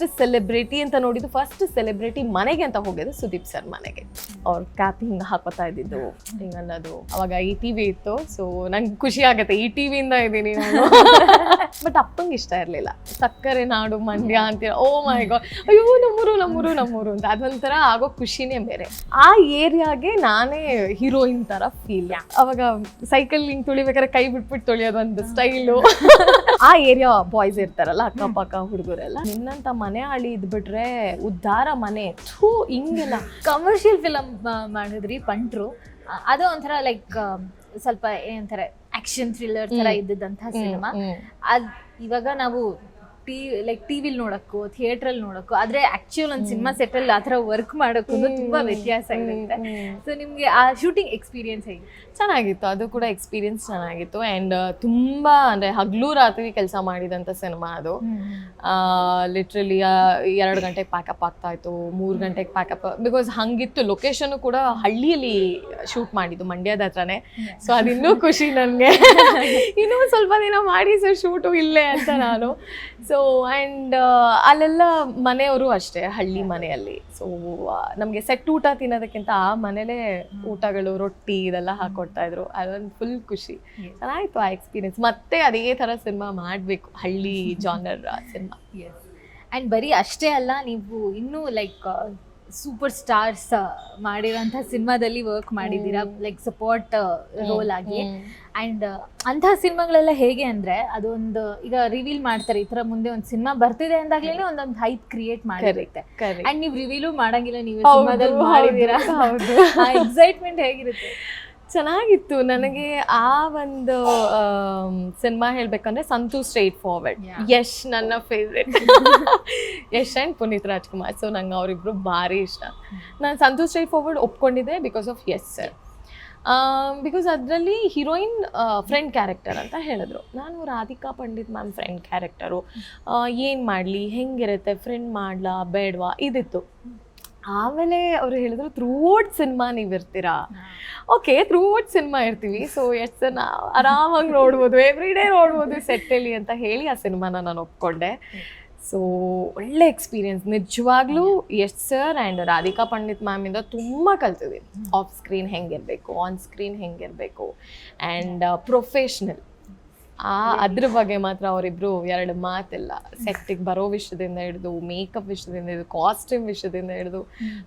First celebrity ಅಂತ ನೋಡಿದ್ದು first celebrity ಮನೆಗೆ ಅಂತ ಹೋಗಿದ್ದು ಸುದೀಪ್ ಸರ್ ಮನೆಗೆ. ಅವ್ರ ಕ್ಯಾಪ್ ಹಿಂಗೆ ಹಾಕೋತಾ ಇದ್ದಿದ್ದು ಹಿಂಗೆ ಅನ್ನೋದು. ಅವಾಗ ಈ ಟಿವಿ ಇತ್ತು ಸೊ ನಂಗೆ ಖುಷಿ ಆಗತ್ತೆ ಈ ಟಿವಿ ಇದ್ದೀನಿ ನಾನು. ಬಟ್ ಅಪ್ಪಂಗೆ ಇಷ್ಟ ಇರಲಿಲ್ಲ. ಸಕ್ಕರೆ ನಾಡು ಮಂಡ್ಯ ಅಂತ ಓ ಮೈ ಗಾಡ್ ಅಯ್ಯೋ ನಮ್ಮೂರು ನಮ್ಮೂರು ನಮ್ಮೂರು ಅಂತ. ಅದೊಂಥರ ಆಗೋ ಖುಷಿನೇ ಬೇರೆ. ಆ ಏರಿಯಾಗೆ ನಾನೇ ಹೀರೋಯಿನ್ ತರ ಫೀಲ್ ಅವಾಗ ಸೈಕಲ್ ಹಿಂಗ್ ತುಳಿಬೇಕಾದ್ರೆ ಕೈ ಬಿಟ್ಬಿಟ್ಟು ತೊಳಿಯೋದು ಒಂದು ಸ್ಟೈಲು ಆ ಏರಿಯಾ ಬಾಯ್ಸ್ ಇರ್ತಾರಲ್ಲ ಅಕ್ಕಪಕ್ಕ ಹುಡುಗರೆಲ್ಲ. ನಿನ್ನಂತ ಮನೆ ಹಳ್ಳಿ ಇದ್ಬಿಟ್ರೆ ಉದ್ದಾರ ಮನೆ. ಥೂ ಹಿಂಗಿಲ್ಲ. ಕಮರ್ಷಿಯಲ್ ಫಿಲಮ್ ಮಾಡಿದ್ರಿ ಪಂಟ್ರು. ಅದು ಒಂಥರ ಲೈಕ್ ಸ್ವಲ್ಪ ಏನಂತಾರೆ ಆಕ್ಷನ್ ಥ್ರಿಲ್ಲರ್ ತರ ಇದ್ದಂತಹ ಸಿನಿಮಾ ಅದ್ ಇವಾಗ ನಾವು ಟಿ ಲೈಕ್ ಟಿವಿಲಿ ನೋಡಕ್ಕೂ ಅಲ್ಲಿ ನೋಡಕ್ಕೂ ಆದ್ರೆ ಆಕ್ಚುಯಲ್ ಒಂದು ಸಿನಿಮಾ ಸೆಟ್ ಆ ಥರ ವರ್ಕ್ ಮಾಡೋಕ್ಕೂ ತುಂಬಾ ವ್ಯತ್ಯಾಸ ಇರುತ್ತೆ. ಸೊ ನಿಮ್ಗೆ ಆ ಶೂಟಿಂಗ್ ಎಕ್ಸ್ಪೀರಿಯನ್ಸ್ ಹೇಗೆ? ಚೆನ್ನಾಗಿತ್ತು. ಅದು ಕೂಡ ಎಕ್ಸ್ಪೀರಿಯನ್ಸ್ ಚೆನ್ನಾಗಿತ್ತು. ಆ್ಯಂಡ್ ತುಂಬಾ ಅಂದರೆ ಹಗಲು ರಾತ್ರಿ ಕೆಲಸ ಮಾಡಿದಂಥ ಸಿನಿಮಾ ಅದು. ಲಿಟ್ರಲಿ ಎರಡು ಗಂಟೆಗೆ ಪ್ಯಾಕಪ್ ಆಗ್ತಾ ಇತ್ತು ಮೂರು ಗಂಟೆಗೆ ಪ್ಯಾಕಪ್ ಬಿಕಾಸ್ ಹಂಗಿತ್ತು. ಲೊಕೇಶನ್ ಕೂಡ ಹಳ್ಳಿಯಲ್ಲಿ ಶೂಟ್ ಮಾಡಿದ್ದು ಮಂಡ್ಯದ ಹತ್ರನೇ. ಸೊ ಅದಿನ್ನೂ ಖುಷಿ ನನಗೆ. ಇನ್ನೂ ಸ್ವಲ್ಪ ದಿನ ಮಾಡಿ ಸರ್ ಶೂಟು ಇಲ್ಲೇ ಅಂತ ನಾನು. ಸೊ ಆ್ಯಂಡ್ ಅಲ್ಲೆಲ್ಲ ಮನೆಯವರು ಅಷ್ಟೇ ಹಳ್ಳಿ ಮನೆಯಲ್ಲಿ. ಸೊ ನಮಗೆ ಸೆಟ್ ಊಟ ತಿನ್ನೋದಕ್ಕಿಂತ ಆ ಮನೇಲೇ ಊಟಗಳು ರೊಟ್ಟಿ ಇದೆಲ್ಲ ಹಾಕೊಡ್ತಾ ಇದ್ರು. ಅದೊಂದು ಫುಲ್ ಖುಷಿ. ಚೆನ್ನಾಗಿತ್ತು ಆ ಎಕ್ಸ್ಪೀರಿಯನ್ಸ್ ಮತ್ತೆ ಅದೇ ಥರ ಸಿನಿಮಾ ಮಾಡಬೇಕು ಹಳ್ಳಿ ಜಾನರ್ ಸಿನಿಮಾ ಆ್ಯಂಡ್ ಬರೀ ಅಷ್ಟೇ ಅಲ್ಲ ನೀವು ಇನ್ನೂ ಲೈಕ್ ಸೂಪರ್ ಸ್ಟಾರ್ಸ್ ಮಾಡಿರೋಂಥ ಸಿನಿಮಾದಲ್ಲಿ ವರ್ಕ್ ಮಾಡಿದ್ದೀರಾ? ಲೈಕ್ ಸಪೋರ್ಟ್ ರೋಲ್ ಆಗಿ. ಅಂಡ್ ಅಂತಹ ಸಿನಿಮಾಗಳೆಲ್ಲ ಹೇಗೆ ಅಂದ್ರೆ ಅದೊಂದು ಈಗ ರಿವೀಲ್ ಮಾಡ್ತಾರೆ ಈ ಥರ ಮುಂದೆ ಒಂದು ಸಿನಿಮಾ ಬರ್ತಿದೆ ಅಂದಾಗ್ಲೇ ಒಂದೊಂದು ಹೈಪ್ ಕ್ರಿಯೇಟ್ ಮಾಡಿರುತ್ತೆ. ಆ್ಯಂಡ್ ಅಂಡ್ ನೀವು ರಿವೀಲು ಮಾಡಂಗಿಲ್ಲ ನೀವು ಸಿನಿಮಾದಲ್ಲಿ ಮಾಡಿದ್ದೀರಾ? ಎಕ್ಸೈಟ್ಮೆಂಟ್ ಹೇಗಿರುತ್ತೆ? ಚೆನ್ನಾಗಿತ್ತು. ನನಗೆ ಆ ಒಂದು ಸಿನಿಮಾ ಹೇಳ್ಬೇಕಂದ್ರೆ ಸಂತು ಸ್ಟ್ರೈಟ್ ಫಾರ್ವರ್ಡ್ ಯಶ್ ನನ್ನ favourite Yash and Puneeth Rajkumar. So ನಂಗೆ ಅವರಿಬ್ರು ಭಾರಿ ಇಷ್ಟ. ನಾನು Santhu straight forward ಒಪ್ಕೊಂಡಿದ್ದೆ because of yes sir because ಅದರಲ್ಲಿ ಹೀರೋಯಿನ್ ಫ್ರೆಂಡ್ ಕ್ಯಾರೆಕ್ಟರ್ ಅಂತ ಹೇಳಿದ್ರು. ನಾನು Radhika Pandit ma'am friend character ಏನು ಮಾಡಲಿ? ಹೆಂಗಿರುತ್ತೆ? ಫ್ರೆಂಡ್ ಮಾಡ್ಲಾ? ಬೇಡವಾ? ಇದಿತ್ತು. ಆಮೇಲೆ ಅವರು ಹೇಳಿದ್ರು ಥ್ರೂಔಟ್ ಸಿನಿಮಾ ನೀವು ಇರ್ತೀರಾ? ಓಕೆ ಥ್ರೂಔಟ್ ಸಿನಿಮಾ ಇರ್ತೀವಿ. ಸೊ ಎಷ್ಟು ಜನ ಆರಾಮಾಗಿ ನೋಡ್ಬೋದು ಎವ್ರಿ ಡೇ ನೋಡ್ಬೋದು ಸೆಟ್ಟಲ್ಲಿ ಅಂತ ಹೇಳಿ ಆ ಸಿನಿಮಾನ ನಾನು ಒಪ್ಕೊಂಡೆ. ಸೊ ಒಳ್ಳೆ ಎಕ್ಸ್ಪೀರಿಯನ್ಸ್ ನಿಜವಾಗ್ಲೂ yes sir and Radhika Pandit ಮ್ಯಾಮಿಂದ ತುಂಬ ಕಲ್ತಿದ್ದೀನಿ. ಆಫ್ ಸ್ಕ್ರೀನ್ ಹೆಂಗಿರಬೇಕು ಆನ್ ಸ್ಕ್ರೀನ್ ಹೆಂಗಿರಬೇಕು ಆ್ಯಂಡ್ ಪ್ರೊಫೆಷ್ನಲ್ ಆ ಅದ್ರ ಬಗ್ಗೆ ಮಾತ್ರ ಅವರಿಬ್ರು ಎರಡು ಮಾತೆಲ್ಲ ಸೆಟ್ಟಿಗೆ ಬರೋ ವಿಷಯದಿಂದ ಹಿಡಿದು ಮೇಕಪ್ ವಿಷಯದಿಂದ ಹಿಡಿದು ಕಾಸ್ಟ್ಯೂಮ್ ವಿಷಯದಿಂದ ಹಿಡಿದು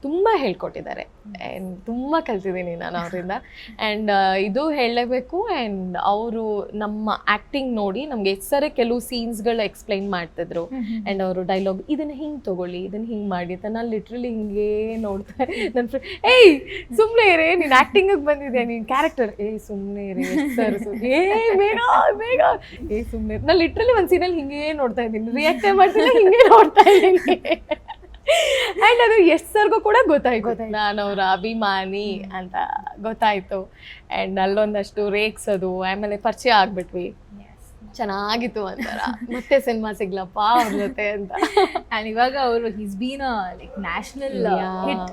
ತುಂಬ ಹೇಳ್ಕೊಟ್ಟಿದ್ದಾರೆ. ಆ್ಯಂಡ್ ತುಂಬ ಕಲ್ತಿದ್ದೀನಿ ನಾನು ಅವರಿಂದ. ಆ್ಯಂಡ್ ಇದು ಹೇಳಲೇಬೇಕು ಆ್ಯಂಡ್ ಅವರು ನಮ್ಮ ಆ್ಯಕ್ಟಿಂಗ್ ನೋಡಿ ನಮಗೆ ಸರಿ ಕೆಲವು ಸೀನ್ಸ್ಗಳು ಎಕ್ಸ್ಪ್ಲೈನ್ ಮಾಡ್ತಿದ್ರು. ಆ್ಯಂಡ್ ಅವರು ಡೈಲಾಗ್ ಇದನ್ನ ಹಿಂಗೆ ತಗೊಳ್ಳಿ ಇದನ್ನ ಹಿಂಗೆ ಮಾಡಿ. ಅಂತ ನಾನು ಲಿಟ್ರಲಿ ಹಿಂಗೇ ನೋಡ್ತಾ ನನ್ನ ಫ್ರೆಂಡ್ ಏಯ್ ಸುಮ್ಮನೆ ಇರೇ ನೀನು ಆ್ಯಕ್ಟಿಂಗಿಗೆ ಬಂದಿದ್ಯಾ ನೀನು ಕ್ಯಾರೆಕ್ಟರ್ ಏಯ್ ಸುಮ್ಮನೆ ಇರೇ ಸರ್ ಏ ಬೇಗ ಬೇಗ ಏ ಸುಮ್ಮನೆ ನಾನು ಲಿಟ್ರಲಿ ಒಂದು ಸೀನಲ್ಲಿ ಹಿಂಗೇ ನೋಡ್ತಾ ಇದ್ದೀನಿ. ರಿಯಾಕ್ಟ್ ಮಾಡ್ತಿಲ್ಲ ಹಿಂಗೆ ನೋಡ್ತಾ ಇದ್ದೀನಿ. ಆ್ಯಂಡ್ ಅದು ಎಸ್ ಸರ್ಗೂ ಕೂಡ ಗೊತ್ತಾಯ್ತು. ನಾನು ಅವರ ಅಭಿಮಾನಿ ಅಂತ ಗೊತ್ತಾಯ್ತು. ಆ್ಯಂಡ್ ಅಲ್ಲೊಂದಷ್ಟು ರೇಗ್ಸೋದು ಆಮೇಲೆ ಪರಿಚಯ ಆಗ್ಬಿಟ್ವಿ. ಚೆನ್ನಾಗಿತ್ತು ಅಂತಾರ ಮತ್ತೆ ಸಿನಿಮಾ ಸಿಗ್ಲಪ್ಪ ಅವ್ರ ಜೊತೆ ಅಂತ. ಅಂಡ್ ಇವಾಗ ಅವರು his been like national hit.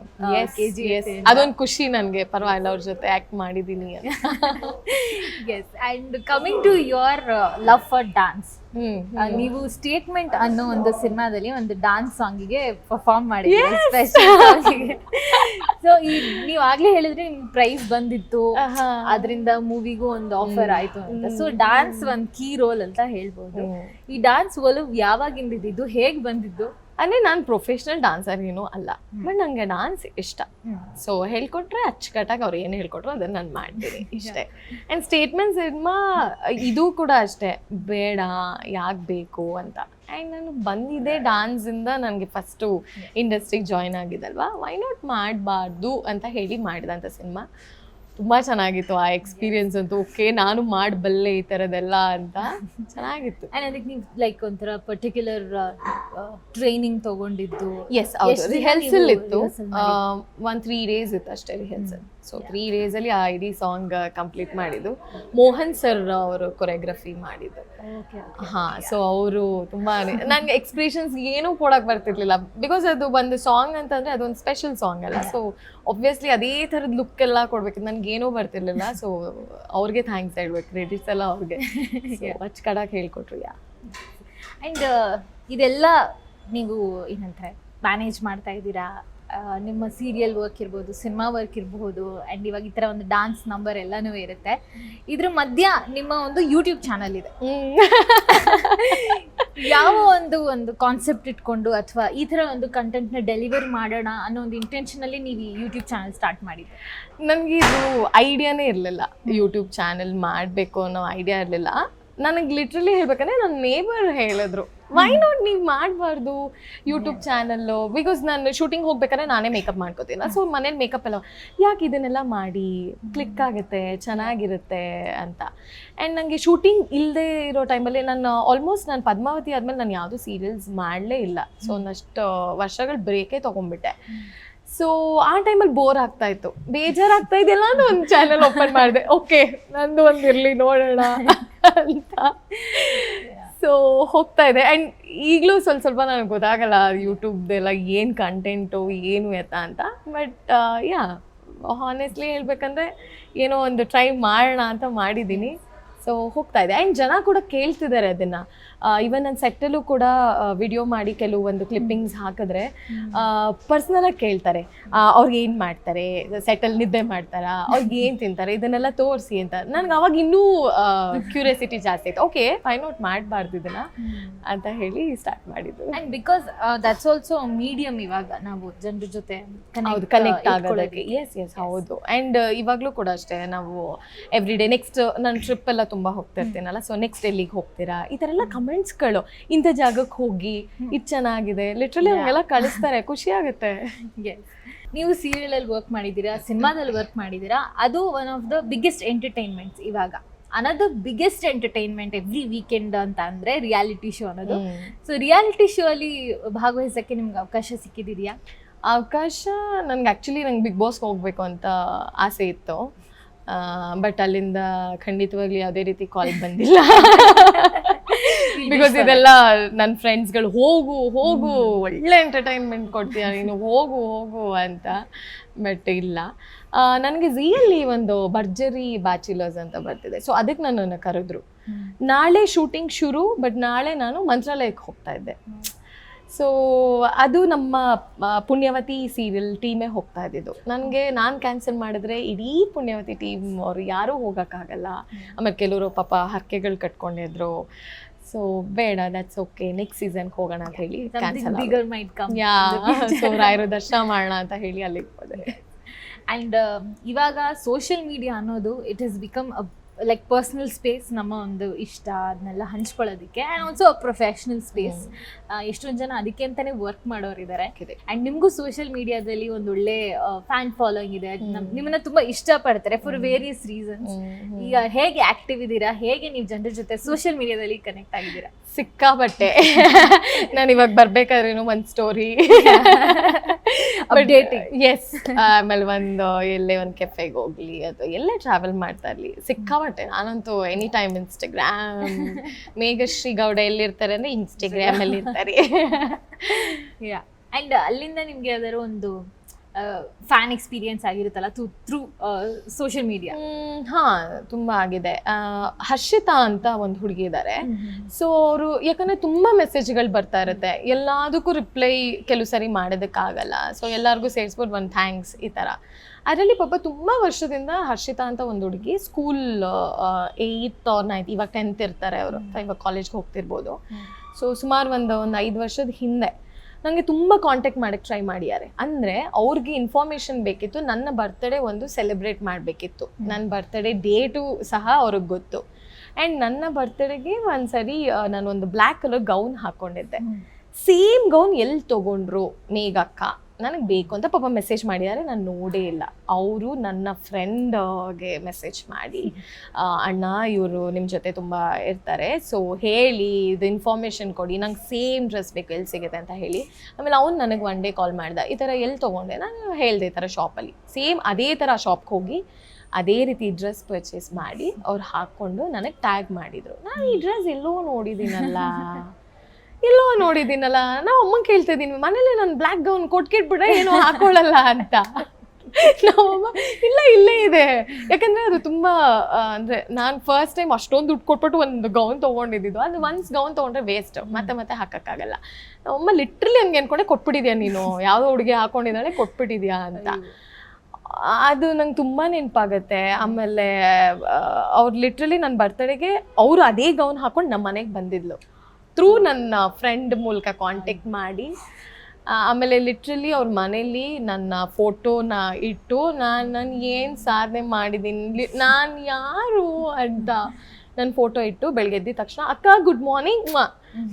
ಅದೊಂದು ಖುಷಿ ನನಗೆ ಪರವಾಗಿಲ್ಲ ಅವ್ರ ಜೊತೆ ಆಕ್ಟ್ ಮಾಡಿದ್ದೀನಿ yes and coming to your love for dance ನೀವು ಸ್ಟೇಟ್ಮೆಂಟ್ ಅನ್ನೋ ಒಂದು ಸಿನಿಮಾದಲ್ಲಿ ಒಂದು ಡಾನ್ಸ್ ಸಾಂಗಿಗೆ ಪರ್ಫಾರ್ಮ್ ಮಾಡಿ ಸೊ ಈ ನೀವು ಆಗ್ಲೇ ಹೇಳಿದ್ರೆ ನಿಮ್ಗೆ ಪ್ರೈಸ್ ಬಂದಿತ್ತು. ಅದರಿಂದ ಮೂವಿಗೂ ಒಂದು ಆಫರ್ ಆಯ್ತು ಅಂತ. ಸೊ ಡಾನ್ಸ್ ಒಂದ್ ಕೀ ರೋಲ್ ಅಂತ ಹೇಳ್ಬೋದು. ಈ ಡಾನ್ಸ್ ಒಲವು ಯಾವಾಗಿಂದ ಇದ್ದಿದ್ದು ಹೇಗ್ ಬಂದಿದ್ದು? ಅಂದ್ರೆ ನಾನು ಪ್ರೊಫೆಷ್ನಲ್ ಡಾನ್ಸರ್ ಏನೂ ಅಲ್ಲ. ಬಟ್ ನಂಗೆ ಡಾನ್ಸ್ ಇಷ್ಟ. ಸೊ ಹೇಳ್ಕೊಟ್ರೆ ಅಚ್ಚುಕಟ್ಟಾಗಿ ಅವ್ರು ಏನು ಹೇಳ್ಕೊಟ್ರು ಅದನ್ನ ನಾನು ಮಾಡ್ತೀನಿ ಇಷ್ಟೇ. ಆ್ಯಂಡ್ ಸ್ಟೇಟ್ಮೆಂಟ್ ಸಿನಿಮಾ ಇದು ಕೂಡ ಅಷ್ಟೇ. ಬೇಡ ಯಾಕೆ ಬೇಕು ಅಂತ. ಆ್ಯಂಡ್ ನಾನು ಬಂದಿದ್ದೆ ಡಾನ್ಸಿಂದ ನನಗೆ ಫಸ್ಟು ಇಂಡಸ್ಟ್ರಿಗೆ ಜಾಯ್ನ್ ಆಗಿದ್ದಲ್ವಾ ವೈ ನಾಟ್ ಮಾಡಬಾರ್ದು ಅಂತ ಹೇಳಿ ಮಾಡಿದಂಥ ಸಿನಿಮಾ ತುಂಬ ಚೆನ್ನಾಗಿತ್ತು ಆ ಎಕ್ಸ್ಪೀರಿಯನ್ಸ್ ಅಂತೂ. ಓಕೆ ನಾನು ಮಾಡಬಲ್ಲೆ ಈ ಥರದ್ದೆಲ್ಲ ಅಂತ. ಚೆನ್ನಾಗಿತ್ತು. ಆ್ಯಂಡ್ ಅದಕ್ಕೆ ನೀವು ಲೈಕ್ ಒಂಥರ ಪರ್ಟಿಕ್ಯುಲರ್ ಟ್ರೈನಿಂಗ್ ತಗೊಂಡಿದ್ದು. ಎಸ್ ಹೌದು. ರಿಹರ್ಸಲ್ ಇತ್ತು. ಒನ್ ಒಂದು ತ್ರೀ ಡೇಸ್ ಇತ್ತು ಅಷ್ಟೇ ರಿಹರ್ಸಲ್ ಸೊ ತ್ರೀ ಡೇಸಲ್ಲಿ ಆ ಇಡೀ ಸಾಂಗ್ ಕಂಪ್ಲೀಟ್ ಮಾಡಿದ್ದು. ಮೋಹನ್ ಸರ್ ಅವರು ಕೊರಿಯೋಗ್ರಫಿ ಮಾಡಿದ್ದು. ಹಾ ಸೊ ಅವರು ತುಂಬಾ ನಂಗೆ ಎಕ್ಸ್ಪ್ರೆಷನ್ಸ್ ಏನೂ ಕೊಡಕ್ ಬರ್ತಿರ್ಲಿಲ್ಲ. ಬಿಕಾಸ್ ಅದು ಒಂದು ಸಾಂಗ್ ಅಂತಂದ್ರೆ ಅದೊಂದು ಸ್ಪೆಷಲ್ ಸಾಂಗ್ ಅಲ್ಲ. ಸೊ ಒಬ್ವಿಯಸ್ಲಿ ಅದೇ ಥರದ ಲುಕ್ ಎಲ್ಲ ಕೊಡ್ಬೇಕು. ನನಗೇನೂ ಬರ್ತಿರ್ಲಿಲ್ಲ. ಸೊ ಅವ್ರಿಗೆ ಥ್ಯಾಂಕ್ಸ್ ಹೇಳ್ಬೇಕು. ಕ್ರೆಡಿಟ್ಸ್ ಎಲ್ಲ ಅವ್ರಿಗೆ. ಅಚ್ಚ ಕಡಾಕ್ ಹೇಳ್ಕೊಟ್ರು ಯಾ ಆ್ಯಂಡ್ ಇದೆಲ್ಲ ನೀವು ಏನಂತಾರೆ ಮ್ಯಾನೇಜ್ ಮಾಡ್ತಾ ಇದ್ದೀರಾ? ನಿಮ್ಮ ಸೀರಿಯಲ್ ವರ್ಕ್ ಇರ್ಬೋದು ಸಿನಿಮಾ ವರ್ಕ್ ಇರಬಹುದು ಆ್ಯಂಡ್ ಇವಾಗ ಈ ಥರ ಒಂದು ಡಾನ್ಸ್ ನಂಬರ್ ಎಲ್ಲನೂ ಇರುತ್ತೆ. ಇದ್ರ ಮಧ್ಯ ನಿಮ್ಮ ಒಂದು ಯೂಟ್ಯೂಬ್ ಚಾನಲ್ ಇದೆ. ಯಾವ ಒಂದು ಒಂದು ಕಾನ್ಸೆಪ್ಟ್ ಇಟ್ಕೊಂಡು ಅಥವಾ ಈ ಥರ ಒಂದು ಕಂಟೆಂಟ್ನ ಡೆಲಿವರ್ ಮಾಡೋಣ ಅನ್ನೋ ಒಂದು ಇಂಟೆನ್ಷನಲ್ಲಿ ನೀವು ಈ ಯೂಟ್ಯೂಬ್ ಚಾನಲ್ ಸ್ಟಾರ್ಟ್ ಮಾಡಿದ್ದೆ? ನನಗೆ ಇದು ಐಡಿಯಾನೇ ಇರಲಿಲ್ಲ. ಯೂಟ್ಯೂಬ್ ಚಾನಲ್ ಮಾಡಬೇಕು ಅನ್ನೋ ಐಡಿಯಾ ಇರಲಿಲ್ಲ. ನನಗೆ ಲಿಟ್ರಲಿ ಹೇಳ್ಬೇಕಂದ್ರೆ ನನ್ನ ನೇಬರ್ ಹೇಳಿದ್ರು. ವೈ ನಾಟ್ ನೀವು ಮಾಡಬಾರ್ದು ಯೂಟ್ಯೂಬ್ ಚಾನಲ್ಲು ಬಿಕಾಸ್ ನಾನು ಶೂಟಿಂಗ್ ಹೋಗ್ಬೇಕಾದ್ರೆ ನಾನೇ ಮೇಕಪ್ ಮಾಡ್ಕೋತೀನಿ. ಸೊ ಮನೇಲಿ ಮೇಕಪ್ ಎಲ್ಲ ಯಾಕೆ ಇದನ್ನೆಲ್ಲ ಮಾಡಿ? ಕ್ಲಿಕ್ ಆಗುತ್ತೆ ಚೆನ್ನಾಗಿರುತ್ತೆ ಅಂತ. ಆ್ಯಂಡ್ ನನಗೆ ಶೂಟಿಂಗ್ ಇಲ್ಲದೆ ಇರೋ ಟೈಮಲ್ಲಿ ನಾನು ಆಲ್ಮೋಸ್ಟ್ ನಾನು ಪದ್ಮಾವತಿ ಆದಮೇಲೆ ನಾನು ಯಾವುದೂ ಸೀರಿಯಲ್ಸ್ ಮಾಡಲೇ ಇಲ್ಲ. ಸೊ ಒಂದಷ್ಟು ವರ್ಷಗಳು ಬ್ರೇಕೇ ತೊಗೊಂಡ್ಬಿಟ್ಟೆ. ಸೊ ಆ ಟೈಮಲ್ಲಿ ಬೋರ್ ಆಗ್ತಾ ಇತ್ತು. ಬೇಜಾರಾಗ್ತಾ ಇದೆಯಲ್ಲ ಅಂತ ಒಂದು ಚಾನಲ್ ಓಪನ್ ಮಾಡಿದೆ. ಓಕೆ ನಂದು ಒಂದು ಇರಲಿ ನೋಡೋಣ ಅಂತ. ಸೊ ಹೋಗ್ತಾ ಇದೆ. ಆ್ಯಂಡ್ ಈಗಲೂ ಸ್ವಲ್ಪ ಸ್ವಲ್ಪ ನನಗೆ ಗೊತ್ತಾಗಲ್ಲ ಯೂಟ್ಯೂಬ್ದೆಲ್ಲ ಏನು ಕಂಟೆಂಟು ಏನು ಎತ್ತ ಅಂತ. ಬಟ್ ಯಾ ಹಾನೆಸ್ಟ್ಲಿ ಹೇಳ್ಬೇಕಂದ್ರೆ ಏನೋ ಒಂದು ಟ್ರೈ ಮಾಡೋಣ ಅಂತ ಮಾಡಿದ್ದೀನಿ. ಸೊ ಹೋಗ್ತಾ ಇದೆ. ಆ್ಯಂಡ್ ಜನ ಕೂಡ ಕೇಳ್ತಿದ್ದಾರೆ ಅದನ್ನು. ಇವನ್ ನನ್ನ ಸೆಟ್ಟಲ್ಲೂ ಕೂಡ ವಿಡಿಯೋ ಮಾಡಿ ಕೆಲವೊಂದು ಕ್ಲಿಪ್ಪಿಂಗ್ಸ್ ಹಾಕಿದ್ರೆ ಪರ್ಸ್ನಲಾಗಿ ಕೇಳ್ತಾರೆ. ಅವ್ರಿಗೆ ಏನು ಮಾಡ್ತಾರೆ? ಸೆಟ್ಟಲ್ಲಿ ನಿದ್ದೆ ಮಾಡ್ತಾರಾ? ಅವ್ರಿಗೆ ಏನು ತಿಂತಾರೆ? ಇದನ್ನೆಲ್ಲ ತೋರಿಸಿ ಅಂತ. ನನಗೆ ಅವಾಗ ಇನ್ನೂ ಕ್ಯೂರಿಯಾಸಿಟಿ ಜಾಸ್ತಿ ಆಯ್ತು. ಓಕೆ ಫೈನ್ ಔಟ್ ಮಾಡಬಾರ್ದು ಇದನ್ನ ಅಂತ ಹೇಳಿ ಸ್ಟಾರ್ಟ್ ಮಾಡಿದ್ದು. And because that's also medium ಇವಾಗ ನಾವು ಜನರ ಜೊತೆ ಹೌದು ಕನೆಕ್ಟ್ ಆಗೋದಕ್ಕೆ. ಎಸ್ ಎಸ್ ಹೌದು. ಆ್ಯಂಡ್ ಇವಾಗಲೂ ಕೂಡ ಅಷ್ಟೇ ನಾವು ಎವ್ರಿ ಡೇ ನೆಕ್ಸ್ಟ್ ನಾನು ಟ್ರಿಪ್ ಎಲ್ಲ ತುಂಬ ಹೋಗ್ತಿರ್ತೀನಲ್ಲ. ಸೊ ನೆಕ್ಸ್ಟ್ ಎಲ್ಲಿಗೆ ಹೋಗ್ತೀರಾ? ಈ ಥರ ಎಲ್ಲ ಕಮೆಂಟ್ಸ್ಗಳು ಇಂಥ ಜಾಗಕ್ಕೆ ಹೋಗಿ ಇದು ಚೆನ್ನಾಗಿದೆ. ಲಿಟ್ರಲಿ ಹಂಗೆಲ್ಲ ಕಳಿಸ್ತಾರೆ. ಖುಷಿ ಆಗುತ್ತೆ. ನೀವು ಸೀರಿಯಲ್ ಅಲ್ಲಿ ವರ್ಕ್ ಮಾಡಿದ್ದೀರಾ ಸಿನಿಮಾದಲ್ಲಿ ವರ್ಕ್ ಮಾಡಿದ್ದೀರಾ ಅದು one of the biggest entertainments ಇವಾಗ. Another biggest entertainment every weekend ಅಂತ ಅಂದ್ರೆ ರಿಯಾಲಿಟಿ ಶೋ ಅನ್ನೋದು. ಸೊ ರಿಯಾಲಿಟಿ ಶೋ ಅಲ್ಲಿ ಭಾಗವಹಿಸಕ್ಕೆ ನಿಮ್ಗೆ ಅವಕಾಶ ಸಿಕ್ಕಿದೆಯಾ ಅವಕಾಶ ನನಗೆ ಆ್ಯಕ್ಚುಲಿ ನಂಗೆ ಬಿಗ್ ಬಾಸ್ಗೆ ಹೋಗ್ಬೇಕು ಅಂತ ಆಸೆ ಇತ್ತು. ಬಟ್ ಅಲ್ಲಿಂದ ಖಂಡಿತವಾಗ್ಲಿ ಯಾವುದೇ ರೀತಿ ಕಾಲ್ ಬಂದಿಲ್ಲ. ಬಿಕಾಸ್ ಇದೆಲ್ಲ ನನ್ನ ಫ್ರೆಂಡ್ಸ್ಗಳು ಹೋಗು ಹೋಗು ಒಳ್ಳೆ ಎಂಟರ್ಟೈನ್ಮೆಂಟ್ ಕೊಡ್ತೀಯ ನೀನು ಹೋಗು ಹೋಗು ಅಂತ. ಬಟ್ ಇಲ್ಲ. ನನಗೆ ಝಿಯಲ್ಲಿ ಒಂದು ಭರ್ಜರಿ ಬ್ಯಾಚುಲರ್ಸ್ ಅಂತ ಬರ್ತಿದೆ. ಸೊ ಅದಕ್ಕೆ ನನ್ನನ್ನು ಕರೆದ್ರು. ನಾಳೆ ಶೂಟಿಂಗ್ ಶುರು ಬಟ್ ನಾಳೆ ನಾನು ಮಂತ್ರಾಲಯಕ್ಕೆ ಹೋಗ್ತಾ ಇದ್ದೆ. ಸೊ ಅದು ನಮ್ಮ ಪುಣ್ಯವತಿ ಸೀರಿಯಲ್ ಟೀಮೇ ಹೋಗ್ತಾ ಇದ್ದಿದ್ದು. ನನಗೆ ನಾನು ಕ್ಯಾನ್ಸಲ್ ಮಾಡಿದ್ರೆ ಇಡೀ ಪುಣ್ಯವತಿ ಟೀಮ್ ಅವರು ಯಾರೂ ಹೋಗೋಕ್ಕಾಗಲ್ಲ. ಆಮೇಲೆ ಕೆಲವರು ಪಾಪ ಹರಕೆಗಳು ಕಟ್ಕೊಂಡಿದ್ರು. ಸೊ ಬೇಡ ದಟ್ಸ್ ಓಕೆ ನೆಕ್ಸ್ಟ್ ಸೀಸನ್ ಹೋಗೋಣ ಅಂತ ಹೇಳಿ ಕ್ಯಾನ್ಸಲ್ ಮೈಟ್ ಕಮ್ ಯಾ ಸೊ ರಾಯರು ದರ್ಶನ ಮಾಡೋಣ ಅಂತ ಹೇಳಿ ಅಲ್ಲಿಗೆ ಹೋದೆ. ಅಂಡ್ ಇವಾಗ ಸೋಷಿಯಲ್ ಮೀಡಿಯಾ ಅನ್ನೋದು it is become like personal space ನಮ್ಮ ಒಂದು ಇಷ್ಟ ಅದನ್ನೆಲ್ಲ ಹಂಚ್ಕೊಳ್ಳೋದಕ್ಕೆ ಆ್ಯಂಡ್ ಆಲ್ಸೋ ಪ್ರೊಫೆಷ್ನಲ್ ಸ್ಪೇಸ್ ಎಷ್ಟೊಂದು ಜನ ಅದಕ್ಕೆ ಅಂತಲೇ ವರ್ಕ್ ಮಾಡೋರಿದ್ದಾರೆ ಇದ್ದಾರೆ ಆ್ಯಂಡ್ ನಿಮಗೂ ಸೋಷಿಯಲ್ ಮೀಡಿಯಾದಲ್ಲಿ ಒಂದು ಒಳ್ಳೆ ಫ್ಯಾನ್ ಫಾಲೋಯಿಂಗ್ ಇದೆ. ನಮ್- ನಿಮ್ಮನ್ನ ತುಂಬಾ ಇಷ್ಟಪಡ್ತಾರೆ ಫಾರ್ ವೇರಿಯಸ್ ರೀಸನ್ಸ್ ಈಗ ಹೇಗೆ ಆಕ್ಟಿವ್ ಇದ್ದೀರಾ? ಹೇಗೆ ನೀವು ಜನರ ಜೊತೆ ಸೋಷಿಯಲ್ ಮೀಡಿಯಾದಲ್ಲಿ ಕನೆಕ್ಟ್ ಆಗಿದ್ದೀರಾ? ಸಿಕ್ಕಾಪಟ್ಟೆ. ನಾನು ಇವಾಗ ಬರ್ಬೇಕಾದ್ರೇನು ಒಂದು ಸ್ಟೋರಿ. ಎಸ್ ಆಮೇಲೆ ಒಂದು ಎಲ್ಲೇ ಒಂದು ಕೆಫೆಗೆ ಹೋಗ್ಲಿ ಅಥವಾ ಎಲ್ಲೇ ಟ್ರಾವೆಲ್ ಮಾಡ್ತಾ ಇರ್ಲಿ ಸಿಕ್ಕಾಬಟ್ಟೆ ನಾನಂತೂ any time Instagram Meghashree Gowda ಎಲ್ಲಿರ್ತಾರೆ ಅಂದ್ರೆ ಇನ್ಸ್ಟಾಗ್ರಾಮ್ ಅಲ್ಲಿ ಇರ್ತಾರೆ. ಯಾ ಆ್ಯಂಡ್ ಅಲ್ಲಿಂದ ನಿಮ್ಗೆ ಯಾವ್ದಾದ್ರು ಒಂದು ಫ್ಯಾನ್ ಎಕ್ಸ್ಪೀರಿಯನ್ಸ್ ಆಗಿರುತ್ತಲ್ಲ ಥ್ರೂ ಥ್ರೂ ಸೋಷಿಯಲ್ ಮೀಡಿಯಾ ಹಾ ತುಂಬಾ ಆಗಿದೆ. ಹರ್ಷಿತಾ ಅಂತ ಒಂದು ಹುಡುಗಿ ಇದ್ದಾರೆ ಸೊ ಅವರು ಯಾಕಂದ್ರೆ ತುಂಬಾ ಮೆಸೇಜ್ಗಳು ಬರ್ತಾ ಇರುತ್ತೆ. ಎಲ್ಲದಕ್ಕೂ ರಿಪ್ಲೈ ಕೆಲವು ಸರಿ ಮಾಡೋದಕ್ಕಾಗಲ್ಲ. ಸೊ ಎಲ್ಲರಿಗೂ ಸೇರಿಸ್ಬಿಟ್ಟು ಒಂದು ಥ್ಯಾಂಕ್ಸ್ ಈ ಥರ ಅದರಲ್ಲಿ ಪಾಪ ತುಂಬ ವರ್ಷದಿಂದ ಹರ್ಷಿತಾ ಅಂತ ಒಂದು ಹುಡುಗಿ ಸ್ಕೂಲ್ ಏಯ್ತ್ ಆರ್ ನೈನ್ತ್ ಇವಾಗ ಟೆಂತ್ ಇರ್ತಾರೆ ಅವರು. ಇವಾಗ ಕಾಲೇಜ್ಗೆ ಹೋಗ್ತಿರ್ಬೋದು. ಸೊ ಸುಮಾರು ಒಂದು ಒಂದು ಐದು ವರ್ಷದ ಹಿಂದೆ ನನಗೆ ತುಂಬ ಕಾಂಟ್ಯಾಕ್ಟ್ ಮಾಡೋಕ್ಕೆ ಟ್ರೈ ಮಾಡಿದ್ದಾರೆ. ಅಂದರೆ ಅವ್ರಿಗೆ ಇನ್ಫಾರ್ಮೇಷನ್ ಬೇಕಿತ್ತು ನನ್ನ ಬರ್ತ್ಡೇ ಒಂದು ಸೆಲೆಬ್ರೇಟ್ ಮಾಡಬೇಕಿತ್ತು. ನನ್ನ ಬರ್ತ್ಡೇ ಡೇಟು ಸಹ ಅವ್ರಿಗೆ ಗೊತ್ತು. ಆ್ಯಂಡ್ ನನ್ನ ಬರ್ತ್ಡೇಗೆ ಒಂದ್ಸರಿ ನಾನು ನಾನೊಂದು ಬ್ಲ್ಯಾಕ್ ಕಲರ್ ಗೌನ್ ಹಾಕ್ಕೊಂಡಿದ್ದೆ ಸೇಮ್ ಗೌನ್ ಎಲ್ಲಿ ತೊಗೊಂಡ್ರು ಮೇಘಕ್ಕ? ನನಗೆ ಬೇಕು ಅಂತ ಪಾಪ ಮೆಸೇಜ್ ಮಾಡಿದ್ದಾರೆ, ನಾನು ನೋಡೇ ಇಲ್ಲ. ಅವರು ನನ್ನ ಫ್ರೆಂಡ್ಗೆ ಮೆಸೇಜ್ ಮಾಡಿ ಅಣ್ಣ, ಇವರು ನಿಮ್ಮ ಜೊತೆ ತುಂಬ ಇರ್ತಾರೆ ಸೊ ಹೇಳಿ, ಇದು ಇನ್ಫಾರ್ಮೇಷನ್ ಕೊಡಿ, ನಂಗೆ ಸೇಮ್ ಡ್ರೆಸ್ ಬೇಕು ಎಲ್ಲಿ ಸಿಗುತ್ತೆ ಅಂತ ಹೇಳಿ. ಆಮೇಲೆ ಅವ್ನು ನನಗೆ ಒನ್ ಡೇ ಕಾಲ್ ಮಾಡ್ದೆ, ಈ ಥರ ಎಲ್ಲಿ ತೊಗೊಂಡೆ? ನಾನು ಹೇಳಿದೆ, ಈ ಥರ ಶಾಪಲ್ಲಿ ಸೇಮ್ ಅದೇ ಥರ ಶಾಪ್ಗೆ ಹೋಗಿ, ಅದೇ ರೀತಿ ಡ್ರೆಸ್ ಪರ್ಚೇಸ್ ಮಾಡಿ, ಅವ್ರು ಹಾಕ್ಕೊಂಡು ನನಗೆ ಟ್ಯಾಗ್ ಮಾಡಿದರು. ನಾನು ಈ ಡ್ರೆಸ್ ಎಲ್ಲೋ ನೋಡಿದ್ದೀನಲ್ಲ. ಎಲ್ಲೋ ನೋಡಿದ್ದೀನಲ್ಲ, ನಾವು ಅಮ್ಮಂಗೆ ಕೇಳ್ತಾ ಇದ್ದೀನಿ ಮನೇಲಿ ನಾನು ಬ್ಲ್ಯಾಕ್ ಗೌನ್ ಕೊಟ್ಕಿಟ್ಬಿಟ್ರೆ ಏನೋ ಹಾಕೊಳ್ಳಲ್ಲ ಅಂತ. ನಾವಮ್ಮ ಇಲ್ಲ, ಇಲ್ಲೇ ಇದೆ. ಯಾಕಂದ್ರೆ ಅದು ತುಂಬಾ ಅಂದ್ರೆ ನಾನು ಫಸ್ಟ್ ಟೈಮ್ ಅಷ್ಟೊಂದು ದುಡ್ಡು ಕೊಟ್ಬಿಟ್ಟು ಒಂದು ಗೌನ್ ತೊಗೊಂಡಿದ್ದು ಅದು ಒನ್ಸ್ ಗೌನ್ ತೊಗೊಂಡ್ರೆ ವೇಸ್ಟ್ ಮತ್ತೆ ಮತ್ತೆ ಹಾಕೋಕ್ಕಾಗಲ್ಲ. ನಮ್ಮಮ್ಮ ಲಿಟ್ರಲಿ ಹಂಗೆ ಅನ್ಕೊಂಡೆ, ಕೊಟ್ಬಿಟ್ಟಿದ್ಯಾ ನೀನು? ಯಾವುದೋ ಹುಡುಗಿ ಹಾಕೊಂಡಿದ್ದಾಳೆ, ಕೊಟ್ಬಿಟ್ಟಿದ್ಯಾ ಅಂತ. ಅದು ನಂಗೆ ತುಂಬಾ ನೆನಪಾಗತ್ತೆ. ಆಮೇಲೆ ಅವ್ರು ಲಿಟ್ರಲಿ ನನ್ನ ಬರ್ತಡೆಗೆ ಅವರು ಅದೇ ಗೌನ್ ಹಾಕೊಂಡು ನಮ್ಮ ಮನೆಗೆ ಬಂದಿದ್ಲು. ಥ್ರೂ ನನ್ನ ಫ್ರೆಂಡ್ ಮೂಲಕ ಕಾಂಟ್ಯಾಕ್ಟ್ ಮಾಡಿ. ಆಮೇಲೆ ಲಿಟ್ರಲಿ ಅವ್ರ ಮನೇಲಿ ನನ್ನ ಫೋಟೋನ ಇಟ್ಟು ನಾನು ನಾನು ಏನು ಸಾಧನೆ ಮಾಡಿದ್ದೀನಿ? ನಾನು ಯಾರು ಅಂತ ನನ್ನ ಫೋಟೋ ಇಟ್ಟು ಬೆಳಗ್ಗೆ ಎದ್ದಿದ ತಕ್ಷಣ ಅಕ್ಕ ಗುಡ್ ಮಾರ್ನಿಂಗ್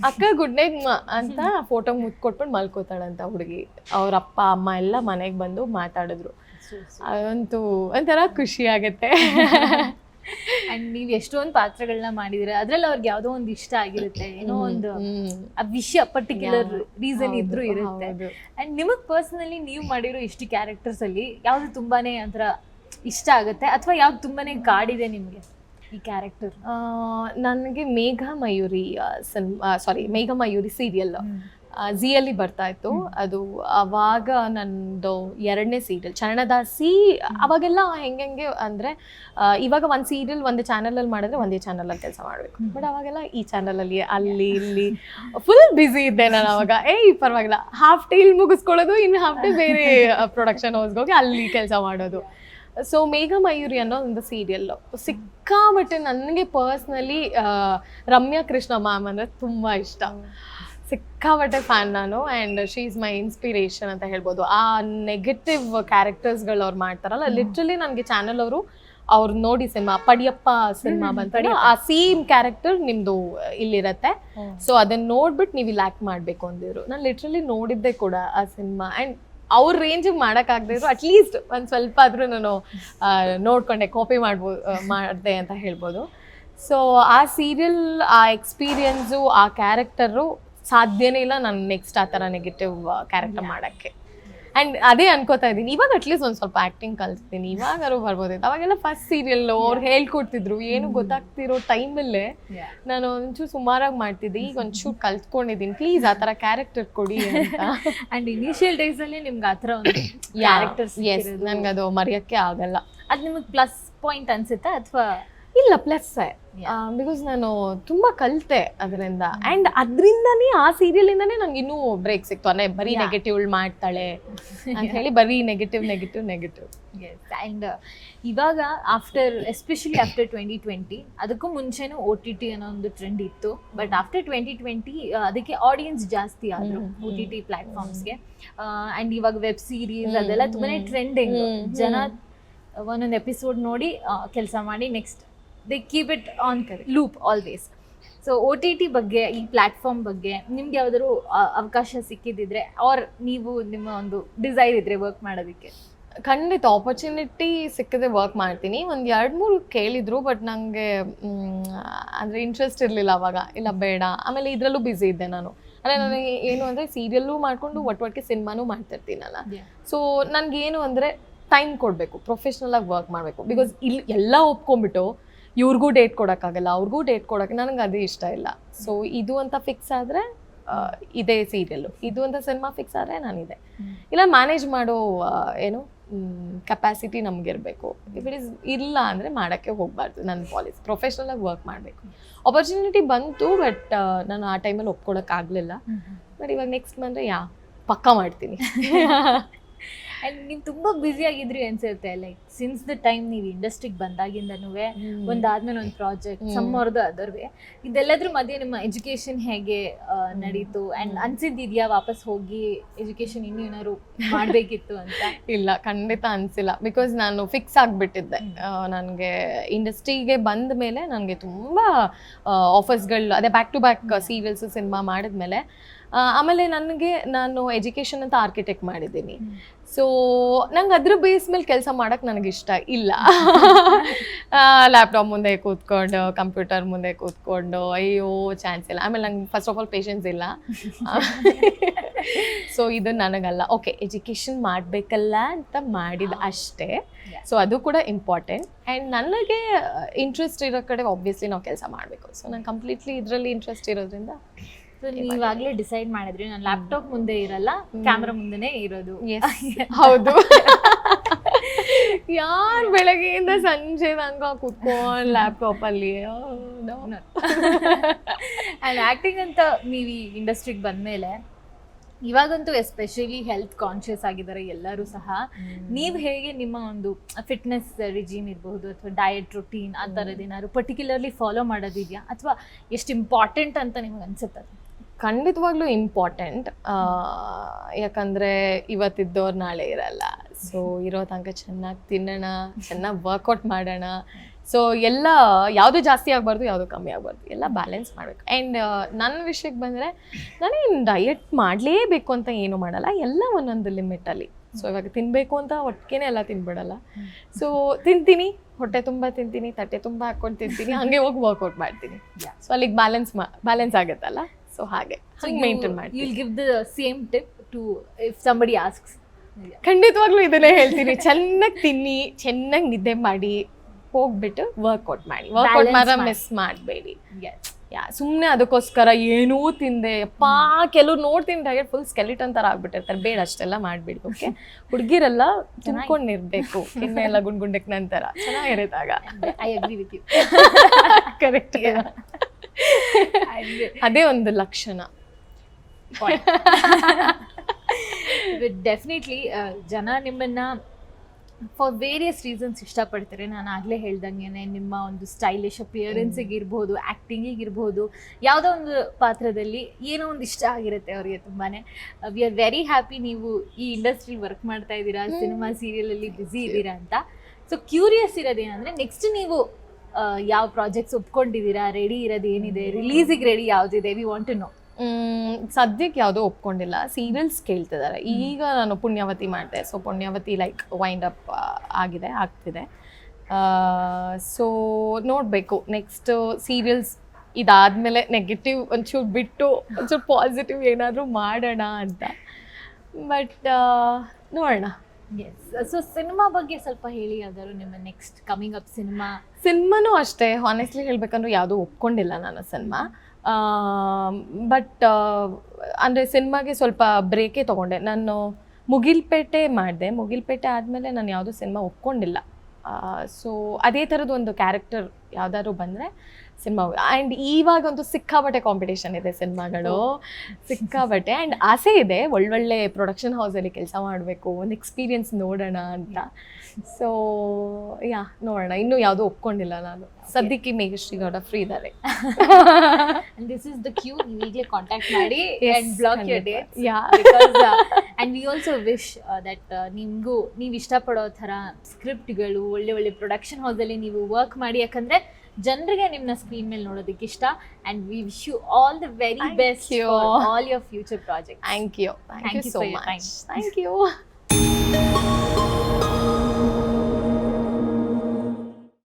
ಅಕ್ಕ ಗುಡ್ ನೈಟ್ ಅಂತ ಫೋಟೋ ಮುದ್ದು ಕೊಟ್ಬಿಟ್ಟು ಮಲ್ಕೋತಾಳಂತ ಹುಡುಗಿ. ಅವ್ರ ಅಪ್ಪ ಅಮ್ಮ ಎಲ್ಲ ಮನೆಗೆ ಬಂದು ಮಾತಾಡಿದ್ರು. ಅದಂತೂ ಒಂಥರ ಖುಷಿ ಆಗತ್ತೆ. ಅಂಡ್ ನೀವು ಎಷ್ಟೊಂದು ಪಾತ್ರಗಳನ್ನ ಮಾಡಿದಿರ ಅದ್ರಲ್ಲಿ ಅವ್ರಿಗೆ ಯಾವ್ದೋ ಒಂದು ಇಷ್ಟ ಆಗಿರುತ್ತೆ ಏನೋ ಒಂದು. ಆ ವಿಷಯ ಪರ್ಟಿಕ್ಯುಲರ್ ರೀಸನ್ ಇದ್ರೂ ಇರುತ್ತೆ. ಅಂಡ್ ನಿಮಗ್ ಪರ್ಸನಲಿ ನೀವು ಮಾಡಿರೋ ಇಷ್ಟು ಕ್ಯಾರೆಕ್ಟರ್ಸ್ ಅಲ್ಲಿ ಯಾವ್ದು ತುಂಬಾನೇ ಒಂಥರ ಇಷ್ಟ ಆಗುತ್ತೆ ಅಥವಾ ಯಾವ್ದು ತುಂಬಾನೇ ಕಾಡಿದೆ ನಿಮ್ಗೆ ಈ ಕ್ಯಾರೆಕ್ಟರ್ ನನಗೆ Megha Mayuri cinema sorry Megha Mayuri serial ಝಿಯಲ್ಲಿ ಬರ್ತಾ ಇತ್ತು. ಅದು ಅವಾಗ ನಂದು ಎರಡನೇ ಸೀರಿಯಲ್ ಚರಣದಾಸಿ ಅವಾಗೆಲ್ಲ ಹೆಂಗೆ ಅಂದರೆ ಇವಾಗ ಒಂದು ಸೀರಿಯಲ್ ಒಂದು ಚಾನಲಲ್ಲಿ ಮಾಡಿದ್ರೆ ಒಂದೇ ಚಾನಲಲ್ಲಿ ಕೆಲಸ ಮಾಡಬೇಕು. ಬಟ್ ಅವಾಗೆಲ್ಲ ಈ ಚಾನಲಲ್ಲಿ ಅಲ್ಲಿ ಇಲ್ಲಿ ಫುಲ್ ಬ್ಯುಸಿ ಇದ್ದೆ ನಾನು ಅವಾಗ. ಏಯ್ ಪರವಾಗಿಲ್ಲ. ಹಾಫ್ ಡೇ ಇಲ್ಲಿ ಮುಗಿಸ್ಕೊಳ್ಳೋದು ಇನ್ನು ಹಾಫ್ ಡೇ ಬೇರೆ ಪ್ರೊಡಕ್ಷನ್ ಹೌಸ್ಗೆ ಹೋಗಿ ಅಲ್ಲಿ ಕೆಲಸ ಮಾಡೋದು. ಸೊ ಮೇಘ ಮಯೂರಿ ಅನ್ನೋ ಒಂದು ಸೀರಿಯಲ್ ಸಿಕ್ಕಾಬಟ್ಟೆ ನನಗೆ ಪರ್ಸ್ನಲಿ ರಮ್ಯಾ ಕೃಷ್ಣ ಮ್ಯಾಮ್ ಅಂದರೆ ತುಂಬ ಇಷ್ಟ. ಸಿಕ್ಕಾಬಟ್ಟೆ ಫ್ಯಾನ್ ನಾನು and she is my inspiration ಅಂತ ಹೇಳ್ಬೋದು. ಆ ನೆಗೆಟಿವ್ ಕ್ಯಾರೆಕ್ಟರ್ಸ್ಗಳು ಅವ್ರು ಮಾಡ್ತಾರಲ್ಲ ಲಿಟ್ರಲಿ ನನಗೆ ಚಾನಲ್ ಅವರು ಅವ್ರು ನೋಡಿ ಸಿನಿಮಾ ಪಡಿಯಪ್ಪ ಸಿನಿಮಾ ಬಂತು ಆ ಸೇಮ್ ಕ್ಯಾರೆಕ್ಟರ್ ನಿಮ್ದು ಇಲ್ಲಿರತ್ತೆ. ಸೊ ಅದನ್ನ ನೋಡ್ಬಿಟ್ಟು ನೀವು ಇಲ್ಲಿ ಆಕ್ಟ್ ಮಾಡಬೇಕು ಅಂದಿದ್ರು. ನಾನು ಲಿಟ್ರಲಿ ನೋಡಿದ್ದೆ ಕೂಡ ಆ ಸಿನಿಮಾ. ಆ್ಯಂಡ್ ಅವ್ರ ರೇಂಜಿಗೆ ಮಾಡೋಕ್ಕಾಗದಿದ್ರು ಅಟ್ಲೀಸ್ಟ್ ಒಂದು ಸ್ವಲ್ಪ ಆದರೂ ನಾನು ನೋಡ್ಕೊಂಡೆ ಕಾಪಿ ಮಾಡ್ಬೋದು ಮಾಡಿದೆ ಅಂತ ಹೇಳ್ಬೋದು. ಸೊ ಆ ಸೀರಿಯಲ್ ಆ ಎಕ್ಸ್ಪೀರಿಯನ್ಸು ಆ ಕ್ಯಾರೆಕ್ಟರು ಸಾಧ್ಯನೇ ಇಲ್ಲ ನಾನು ನೆಕ್ಸ್ಟ್ ಆ ಥರ ನೆಗೆಟಿವ್ ಕ್ಯಾರೆಕ್ಟರ್ ಮಾಡೋಕ್ಕೆ. ಆ್ಯಂಡ್ ಅದೇ ಅನ್ಕೋತಾ ಇದ್ದೀನಿ. ಇವಾಗ ಅಟ್ಲೀಸ್ಟ್ ಒಂದು ಸ್ವಲ್ಪ ಆ್ಯಕ್ಟಿಂಗ್ ಕಲಿಸ್ತೀನಿ ಇವಾಗಾರು ಬರ್ಬೋದಿತ್ತು. ಅವಾಗೆಲ್ಲ ಫಸ್ಟ್ ಸೀರಿಯಲ್ ಅವ್ರು ಹೇಳ್ಕೊಡ್ತಿದ್ರು. ಏನು ಗೊತ್ತಾಗ್ತಿರೋ ಟೈಮಲ್ಲೇ ನಾನು ಒಂಚೂರು ಸುಮಾರಾಗಿ ಮಾಡ್ತಿದ್ದೆ. ಈಗ ಒಂಚೂರು ಕಲ್ತ್ಕೊಂಡಿದ್ದೀನಿ. ಪ್ಲೀಸ್ ಆ ಥರ ಕ್ಯಾರೆಕ್ಟರ್ ಕೊಡಿ ಅಂತ. ಅಂಡ್ ಇನಿಷಿಯಲ್ ಡೇಸಲ್ಲಿ ನಿಮ್ಗೆ ಆ ಥರ ಒಂದು ಕ್ಯಾರೆಕ್ಟರ್ಸ್ ಎಸ್ ನನಗೆ ಅದು ಮರೆಯೋಕ್ಕೆ ಆಗಲ್ಲ. ಅದು ನಿಮಗೆ ಪ್ಲಸ್ ಪಾಯಿಂಟ್ ಅನ್ಸುತ್ತಾ? ಅಥವಾ ಇಲ್ಲ ಪ್ಲಸ್ ಬಿಕಾಸ್ ನಾನು ತುಂಬಾ ಕಲಿತೆ ಅದರಿಂದ. ಅಂಡ್ ಅದರಿಂದನೇ ಆ ಸೀರಿಯಲಿಂದನೇ ನಂಗೆ ಇನ್ನೂ ಬ್ರೇಕ್ ಸಿಕ್ತು. ಅಂದರೆ ಬರೀ. ನೆಗೆಟಿವ್ ಮಾಡ್ತಾಳೆ ಅಂತ ಹೇಳಿ ಬರೀ ನೆಗೆಟಿವ್ ನೆಗೆಟಿವ್ ನೆಗೆಟಿವ್ ಅಂಡ್ ಇವಾಗ after especially after twenty twenty ಅದಕ್ಕೂ ಮುಂಚೆನೂ ಓ ಟಿ ಟಿ ಅನ್ನೋ ಒಂದು ಟ್ರೆಂಡ್ ಇತ್ತು. ಬಟ್ ಆಫ್ಟರ್ ಟ್ವೆಂಟಿ ಟ್ವೆಂಟಿ ಅದಕ್ಕೆ ಆಡಿಯನ್ಸ್ ಜಾಸ್ತಿ ಆದ್ರು ಓ ಟಿ ಟಿ ಪ್ಲಾಟ್ಫಾರ್ಮ್ಸ್ಗೆ ಆ್ಯಂಡ್ ಇವಾಗ ವೆಬ್ ಸೀರೀಸ್ ಅದೆಲ್ಲ ಹ್ಮ್. ಟ್ರೆಂಡಿಂಗ್ ಜನ ಒಂದೊಂದು ಎಪಿಸೋಡ್ ನೋಡಿ ಕೆಲಸ ಮಾಡಿ next they keep it on loop always so O T T ಬಗ್ಗೆ ಈ ಪ್ಲಾಟ್ಫಾರ್ಮ್ ಬಗ್ಗೆ ನಿಮ್ಗೆ ಯಾವ್ದಾದ್ರು ಅವಕಾಶ ಸಿಕ್ಕಿದ್ದಿದ್ರೆ ಆರ್ ನೀವು ನಿಮ್ಮ ಒಂದು ಡಿಸೈರ್ ಇದ್ರೆ ವರ್ಕ್ ಮಾಡೋದಕ್ಕೆ? ಖಂಡಿತ ಆಪರ್ಚುನಿಟಿ ಸಿಕ್ಕದೆ ವರ್ಕ್ ಮಾಡ್ತೀನಿ. ಒಂದು ಎರಡು ಮೂರು ಕೇಳಿದ್ರು ಬಟ್ ನನಗೆ ಅಂದರೆ ಇಂಟ್ರೆಸ್ಟ್ ಇರಲಿಲ್ಲ ಅವಾಗ. ಇಲ್ಲ ಬೇಡ. ಆಮೇಲೆ ಇದರಲ್ಲೂ ಬ್ಯುಸಿ ಇದ್ದೆ ನಾನು. ಅಂದರೆ ನನಗೆ ಏನು ಅಂದರೆ ಸೀರಿಯಲ್ಲು ಮಾಡಿಕೊಂಡು ಒಟ್ಟೊಟ್ಟಿಗೆ ಸಿನಿಮಾನೂ ಮಾಡ್ತಿರ್ತೀನಲ್ಲ ಸೊ ನನಗೇನು ಅಂದರೆ ಟೈಮ್ ಕೊಡಬೇಕು ಪ್ರೊಫೆಷ್ನಲಾಗಿ ವರ್ಕ್ ಮಾಡಬೇಕು. ಬಿಕಾಸ್ ಇಲ್ಲಿ ಎಲ್ಲ ಒಪ್ಕೊಂಡ್ಬಿಟ್ಟು ಇವ್ರಿಗೂ ಡೇಟ್ ಕೊಡೋಕ್ಕಾಗಲ್ಲ ಅವ್ರಿಗೂ ಡೇಟ್ ಕೊಡೋಕ್ಕೆ ನನಗೆ ಅದೇ ಇಷ್ಟ ಇಲ್ಲ. ಸೊ ಇದು ಅಂತ ಫಿಕ್ಸ್ ಆದರೆ ಇದೇ ಸೀರಿಯಲ್ಲು ಇದು ಅಂತ ಸಿನಿಮಾ ಫಿಕ್ಸ್ ಆದರೆ ನಾನಿದೆ. ಇಲ್ಲ ಮ್ಯಾನೇಜ್ ಮಾಡೋ ಏನು ಕೆಪಾಸಿಟಿ ನಮಗಿರಬೇಕು. ಇಫ್ ಇಟ್ ಇಸ್ ಇಲ್ಲ ಅಂದರೆ ಮಾಡೋಕ್ಕೆ ಹೋಗಬಾರ್ದು ನನ್ನ ಪಾಲಿಸಿ ಪ್ರೊಫೆಷ್ನಲಾಗಿ ವರ್ಕ್ ಮಾಡಬೇಕು. ಆಪರ್ಚುನಿಟಿ ಬಂತು ಬಟ್ ನಾನು ಆ ಟೈಮಲ್ಲಿ ಒಪ್ಕೊಳಕ್ಕಾಗಲಿಲ್ಲ ಬಟ್ ಇವಾಗ ನೆಕ್ಸ್ಟ್ ಬಂದರೆ ಯಾ ಪಕ್ಕ ಮಾಡ್ತೀನಿ. ಅಂಡ್ ನೀವು ತುಂಬಾ ಬ್ಯುಸಿ ಆಗಿದ್ರಿ ಅನ್ಸುತ್ತೆ ಲೈಕ್ ಸಿನ್ಸ್ ದ ಟೈಮ್ ನೀವು ಇಂಡಸ್ಟ್ರಿಗೆ ಬಂದಾಗಿಂದನೂ ಒಂದಾದ್ಮೇಲೆ ಒಂದು ಪ್ರಾಜೆಕ್ಟ್ ಸಮ್ಮರ್ದು ಅದರ್ವೆ. ಇದೆಲ್ಲದ್ರ ಮಧ್ಯೆ ನಿಮ್ಮ ಎಜುಕೇಶನ್ ಹೇಗೆ ನಡೀತು? ಅಂಡ್ ಅನ್ಸಿದ್ದಿದ್ಯಾ ವಾಪಸ್ ಹೋಗಿ ಎಜುಕೇಶನ್ ಇನ್ನೂ ಏನಾದ್ರು ಮಾಡಬೇಕಿತ್ತು ಅಂತ? ಇಲ್ಲ ಖಂಡಿತ ಅನಿಸಿಲ್ಲ. ಬಿಕಾಸ್ ನಾನು ಫಿಕ್ಸ್ ಆಗಿಬಿಟ್ಟಿದ್ದೆ. ನನಗೆ ಇಂಡಸ್ಟ್ರಿಗೆ ಬಂದ ಮೇಲೆ ನನಗೆ ತುಂಬ ಆಫರ್ಸ್ಗಳು ಅದೇ back to back serials cinema ಮಾಡಿದ್ಮೇಲೆ ಆಮೇಲೆ ನನಗೆ ನಾನು ಎಜುಕೇಷನ್ ಅಂತ ಆರ್ಕಿಟೆಕ್ಟ್ ಮಾಡಿದ್ದೀನಿ. ಸೊ ನಂಗೆ ಅದ್ರ ಬೇಸ್ ಮೇಲೆ ಕೆಲಸ ಮಾಡೋಕ್ಕೆ ನನಗೆ ಇಷ್ಟ ಇಲ್ಲ. ಲ್ಯಾಪ್ಟಾಪ್ ಮುಂದೆ ಕೂತ್ಕೊಂಡು ಕಂಪ್ಯೂಟರ್ ಮುಂದೆ ಕೂತ್ಕೊಂಡು ಅಯ್ಯೋ ಚಾನ್ಸ್ ಇಲ್ಲ. ಆಮೇಲೆ ನಂಗೆ ಫಸ್ಟ್ ಆಫ್ ಆಲ್ ಪೇಷನ್ಸ್ ಇಲ್ಲ. ಸೊ ಇದು ನನಗಲ್ಲ. ಓಕೆ ಎಜುಕೇಷನ್ ಮಾಡಬೇಕಲ್ಲ ಅಂತ ಮಾಡಿದ ಅಷ್ಟೇ. ಸೊ ಅದು ಕೂಡ ಇಂಪಾರ್ಟೆಂಟ್ ಆ್ಯಂಡ್ ನನಗೆ ಇಂಟ್ರೆಸ್ಟ್ ಇರೋ ಕಡೆ ಆಬ್ವಿಯಸ್ಲಿ ನಾವು ಕೆಲಸ ಮಾಡಬೇಕು. ಸೊ ನಂಗೆ ಕಂಪ್ಲೀಟ್ಲಿ ಇದರಲ್ಲಿ ಇಂಟ್ರೆಸ್ಟ್ ಇರೋದ್ರಿಂದ ನೀವಾಗ್ಲೇ ಡಿಸೈಡ್ ಮಾಡಿದ್ರಿ ನಾನು ಲ್ಯಾಪ್ಟಾಪ್ ಮುಂದೆ ಇರಲ್ಲ ಕ್ಯಾಮ್ರಾ ಮುಂದೆನೇ ಇರೋದು. ಹೌದು. ಯಾರ್ ಬೆಳಗ್ಗೆಯಿಂದ ಸಂಜೆ ತನಕ ಕುತ್ಕೊಂಡು ಲ್ಯಾಪ್ಟಾಪ್ ಅಲ್ಲಿ? ಅಂಡ್ ಆಕ್ಟಿಂಗ್ ಅಂತ ನೀವು ಈ ಇಂಡಸ್ಟ್ರಿಗೆ ಬಂದ್ಮೇಲೆ ಇವಾಗಂತೂ ಎಸ್ಪೆಷಲಿ ಹೆಲ್ತ್ ಕಾನ್ಶಿಯಸ್ ಆಗಿದ್ದಾರೆ ಎಲ್ಲರೂ ಸಹ. ನೀವು ಹೇಗೆ ನಿಮ್ಮ ಒಂದು ಫಿಟ್ನೆಸ್ ರಿಜಿಮ್ ಇರಬಹುದು ಅಥವಾ ಡಯಟ್ ರುಟೀನ್ ಆ ಥರದ್ದು ಏನಾದ್ರು ಪರ್ಟಿಕ್ಯುಲರ್ಲಿ ಫಾಲೋ ಮಾಡೋದಿದೆಯಾ? ಅಥವಾ ಎಷ್ಟು ಇಂಪಾರ್ಟೆಂಟ್ ಅಂತ ನಿಮ್ಗೆ ಅನ್ಸುತ್ತೆ? ಖಂಡಿತವಾಗ್ಲೂ ಇಂಪಾರ್ಟೆಂಟ್ ಯಾಕಂದ್ರೆ ಇವತ್ತಿದ್ದವ್ರು ನಾಳೆ ಇರಲ್ಲ. ಸೊ ಇರೋ ತನಕ ಚೆನ್ನಾಗಿ ತಿನ್ನೋಣ, ಚೆನ್ನಾಗಿ ವರ್ಕೌಟ್ ಮಾಡೋಣ. ಸೊ ಎಲ್ಲ ಯಾವುದು ಜಾಸ್ತಿ ಆಗಬಾರ್ದು, ಯಾವುದು ಕಮ್ಮಿ ಆಗಬಾರ್ದು, ಎಲ್ಲ ಬ್ಯಾಲೆನ್ಸ್ ಮಾಡಬೇಕು. ಆ್ಯಂಡ್ ನನ್ನ ವಿಷಯಕ್ಕೆ ಬಂದರೆ ನಾನೇನು ಡಯಟ್ ಮಾಡಲೇಬೇಕು ಅಂತ ಏನು ಮಾಡಲ್ಲ, ಎಲ್ಲ ಒಂದೊಂದು ಲಿಮಿಟಲ್ಲಿ ಸೊ ಇವಾಗ ತಿನ್ನಬೇಕು ಅಂತ ಒಟ್ಟಿಗೆ ಎಲ್ಲ ತಿನ್ಬಿಡಲ್ಲ. ಸೊ ತಿಂತೀನಿ, ಹೊಟ್ಟೆ ತುಂಬ ತಿಂತೀನಿ, ತಟ್ಟೆ ತುಂಬ ಹಾಕ್ಕೊಂಡು ತಿಂತೀನಿ, ಹಾಗೆ ಹೋಗಿ ವರ್ಕೌಟ್ ಮಾಡ್ತೀನಿ. ಸೊ ಅಲ್ಲಿಗೆ ಬ್ಯಾಲೆನ್ಸ್ ಮಾ ಬ್ಯಾಲೆನ್ಸ್ ಆಗುತ್ತಲ್ಲ? ಸೊ ಹಾಗೆ. ಹಂಗೆ ಮೇಂಟೈನ್ ಮಾಡಿ will give the same tip to if somebody asks ಖಂಡಿತವಾಗ್ಲೂ ಇದನ್ನೇ ಹೇಳ್ತೀನಿ. ಚೆನ್ನಾಗಿ ತಿನ್ನಿ ಚೆನ್ನಾಗಿ ನಿದ್ದೆ ಮಾಡಿ ಹೋಗ್ಬಿಟ್ಟು ವರ್ಕೌಟ್ ಮಾಡಿ. ವರ್ಕೌಟ್ ಮಾಡ ಮಾತ್ರ ಮಿಸ್ ಮಾಡಬೇಡಿ. ಯಾ ಸುಮ್ಮನೆ ಅದಕ್ಕೋಸ್ಕರ ಏನೂ ತಿಂದೆ. ಅಪ್ಪಾ ಕೆಲವ್ರು ನೋಡ್ತೀನಿ ಡಯಟ್ ಫುಲ್ ಸ್ಕೆಲಿಟನ್ ಥರ ಆಗ್ಬಿಟ್ಟಿರ್ತಾರೆ. ಬೇಡ ಅಷ್ಟೆಲ್ಲ ಮಾಡ್ಬಿಡಿ ಓಕೆ ಹುಡುಗಿರೆಲ್ಲ ತುಂಬ್ಕೊಂಡಿರ್ಬೇಕು ಇನ್ನೆಲ್ಲ ಗುಂಡ್ ಗುಂಡಕ್ ನಂತರ. ಚೆನ್ನಾಗಿರುತ್ತಾಗ I agree with you correct ಅದೇ. ಒಂದು ಲಕ್ಷಣ. ಡೆಫಿನೆಟ್ಲಿ ಜನ ನಿಮ್ಮನ್ನ ಫಾರ್ ವೇರಿಯಸ್ ರೀಸನ್ಸ್ ಇಷ್ಟಪಡ್ತಾರೆ. ನಾನು ಆಗಲೇ ಹೇಳ್ದಂಗೆ ನಿಮ್ಮ ಒಂದು ಸ್ಟೈಲಿಶ್ ಅಪಿಯರೆನ್ಸಿಗೆ ಇರ್ಬೋದು ಆ್ಯಕ್ಟಿಂಗಿಗೆ ಇರ್ಬೋದು ಯಾವುದೋ ಒಂದು ಪಾತ್ರದಲ್ಲಿ ಏನೋ ಒಂದು ಇಷ್ಟ ಆಗಿರುತ್ತೆ ಅವರಿಗೆ ತುಂಬಾ ವಿ ಆರ್ ವೆರಿ ಹ್ಯಾಪಿ ನೀವು ಈ ಇಂಡಸ್ಟ್ರಿ ವರ್ಕ್ ಮಾಡ್ತಾ ಇದ್ದೀರಾ ಸಿನಿಮಾ ಸೀರಿಯಲಲ್ಲಿ ಬ್ಯುಸಿ ಇದ್ದೀರಾ ಅಂತ. ಸೊ ಕ್ಯೂರಿಯಸ್ ಇರೋದೇನಂದರೆ ನೆಕ್ಸ್ಟ್ ನೀವು ಯಾವ ಪ್ರಾಜೆಕ್ಟ್ಸ್ ಒಪ್ಕೊಂಡಿದ್ದೀರಾ? ರೆಡಿ ಇರೋದು ಏನಿದೆ? ರಿಲೀಸಿಗೆ ರೆಡಿ ಯಾವುದಿದೆ? ವಿ ವಾಂಟ್ ಟು ನೋ ಸದ್ಯಕ್ಕೆ ಯಾವುದೂ ಒಪ್ಕೊಂಡಿಲ್ಲ. ಸೀರಿಯಲ್ಸ್ ಕೇಳ್ತಿದ್ದಾರೆ. ಈಗ ನಾನು ಪುಣ್ಯಾವತಿ ಮಾಡಿದೆ. So Punyavathi like wind up ಆಗಿದೆ, ಆಗ್ತಿದೆ. ಸೊ ನೋಡಬೇಕು. ನೆಕ್ಸ್ಟ್ ಸೀರಿಯಲ್ಸ್ ಇದಾದಮೇಲೆ ನೆಗೆಟಿವ್ ಒಂಚೂರು ಬಿಟ್ಟು, ಒಂಚೂರು ಪಾಸಿಟಿವ್ ಏನಾದರೂ ಮಾಡೋಣ ಅಂತ. ಬಟ್ ನೋಡೋಣ. ಎಸ್ ಸೊ ಸಿನಿಮಾ ಬಗ್ಗೆ ಸ್ವಲ್ಪ ಹೇಳಿ ಯಾವ್ದಾದ್ರು ನಿಮ್ಮ ನೆಕ್ಸ್ಟ್ ಕಮಿಂಗ್ ಅಪ್ ಸಿನಿಮಾ ಸಿನಿಮಾನೂ ಅಷ್ಟೇ. ಹಾನೆಸ್ಟ್ಲಿ ಹೇಳ್ಬೇಕಂದ್ರೆ ಯಾವುದೂ ಒಪ್ಕೊಂಡಿಲ್ಲ ನಾನು ಸಿನಿಮಾ. ಬಟ್ ಅಂದರೆ ಸಿನಿಮಾಗೆ ಸ್ವಲ್ಪ ಬ್ರೇಕೇ ತೊಗೊಂಡೆ. ನಾನು ಮುಗಿಲ್ಪೇಟೆ ಮಾಡಿದೆ. ಮುಗಿಲ್ಪೇಟೆ ಆದಮೇಲೆ ನಾನು ಯಾವುದೂ ಸಿನಿಮಾ ಒಪ್ಕೊಂಡಿಲ್ಲ. ಸೊ ಅದೇ ಥರದ್ದು ಒಂದು ಕ್ಯಾರೆಕ್ಟರ್ ಯಾವುದಾದ್ರು ಬಂದರೆ ಸಿನಿಮಾ ಆ್ಯಂಡ್ ಇವಾಗಂತೂ ಸಿಕ್ಕಾಬಟ್ಟೆ ಕಾಂಪಿಟೇಷನ್ ಇದೆ ಸಿನಿಮಾಗಳು. ಸಿಕ್ಕಾಬಟ್ಟೆ ಆ್ಯಂಡ್ ಆಸೆ ಇದೆ. ಒಳ್ಳೊಳ್ಳೆ ಪ್ರೊಡಕ್ಷನ್ ಹೌಸಲ್ಲಿ ಕೆಲಸ ಮಾಡಬೇಕು ಒಂದು ಎಕ್ಸ್ಪೀರಿಯನ್ಸ್ ನೋಡೋಣ ಅಂತ. ಸೊ ಯಾ ನೋಡೋಣ. ಇನ್ನೂ ಯಾವುದೂ ಒಪ್ಕೊಂಡಿಲ್ಲ ನಾನು. ಸದ್ಯಕ್ಕೆ ಮೇಘಶ್ರೀ ಗೌಡ ಫ್ರೀ ಇದ್ದಾರೆ. ದಿಸ್ ಇಸ್ ದ ಕ್ಯೂ ನೀವು ಈಗಲೇ ಕಾಂಟ್ಯಾಕ್ಟ್ ಮಾಡಿ Yes, and block yeah. Because date Yeah. We also wish that ನಿಮಗೂ ನೀವು ಇಷ್ಟಪಡೋ ಥರ ಸ್ಕ್ರಿಪ್ಟ್ಗಳು ಒಳ್ಳೆ ಒಳ್ಳೆ ಪ್ರೊಡಕ್ಷನ್ ಹೌಸಲ್ಲಿ ನೀವು ವರ್ಕ್ ಮಾಡಿ. ಯಾಕಂದ್ರೆ ಜನರಿಗೆ ನಿಮ್ಮನ್ನ ಸ್ಕ್ರೀನ್ ಮೇಲೆ ನೋಡೋದಕ್ಕೆ ಇಷ್ಟ. And we wish you all the very best. All your future project thank you thank you so much thank you